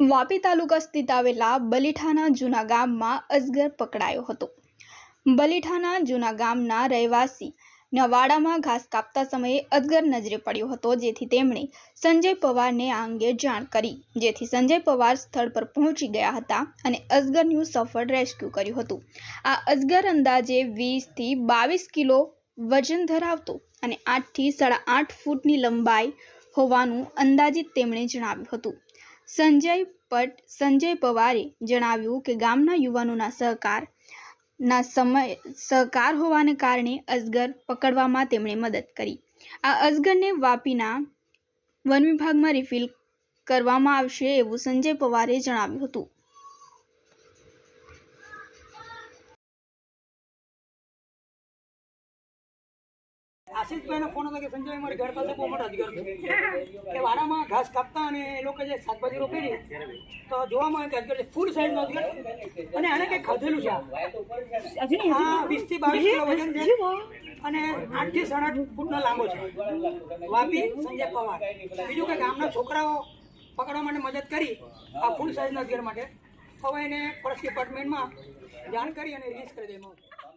વાપી તાલુકા સ્થિત આવેલા બલીઠાના જૂના ગામમાં અજગર પકડાયો હતો. બલીઠાના જૂના ગામના રહેવાસી નવાડામાં ઘાસ કાપતા સમયે અજગર નજરે પડ્યો હતો, જેથી તેમણે સંજય પવારને આ અંગે જાણ કરી, જેથી સંજય પવાર સ્થળ પર પહોંચી ગયા હતા અને અજગરનું સફળ રેસ્ક્યુ કર્યું હતું. આ અજગર અંદાજે વીસથી બાવીસ કિલો વજન ધરાવતો અને આઠથી સાડા આઠ ફૂટની લંબાઈ હોવાનું અંદાજિત તેમણે જણાવ્યું હતું. સંજય પટ, સંજય પવારે જણાવ્યું કે ગામના યુવાનોના સહકાર, ના સમય, સહકાર હોવાને કારણે અજગર પકડવામાં તેમણે મદદ કરી. આ અજગરને વાપીના વન વિભાગમાં રિફિલ કરવામાં આવશે એવું સંજય પવારે જણાવ્યું હતું. આશીષભાઈનો ફોન હતો કે સંજય મારી ઘર પાસે બહુ મોટા અજગર છે. કે વાડામાં ઘાસ કાપતા અને એ લોકો જે શાકભાજી રોપેલી તો જોવામાં આવે કે અજગર છે ફૂલ સાઈઝનો અજગર અને આને કંઈ ખાધેલું છે હા વીસથી વીસ બાવીસ કિલો વજન છે. અને આઠથી સાડા આઠ ફૂટનો લાંબો છે. વાપી સંજય પવાર. બીજું કે ગામના છોકરાઓ પકડવા માટે મદદ કરી આ ફૂલ સાઈઝના અજગર માટે? હવે એને ફોરેસ્ટ ડિપાર્ટમેન્ટમાં જાણ કરી અને રિલીઝ કરી દેવામાં આવશે.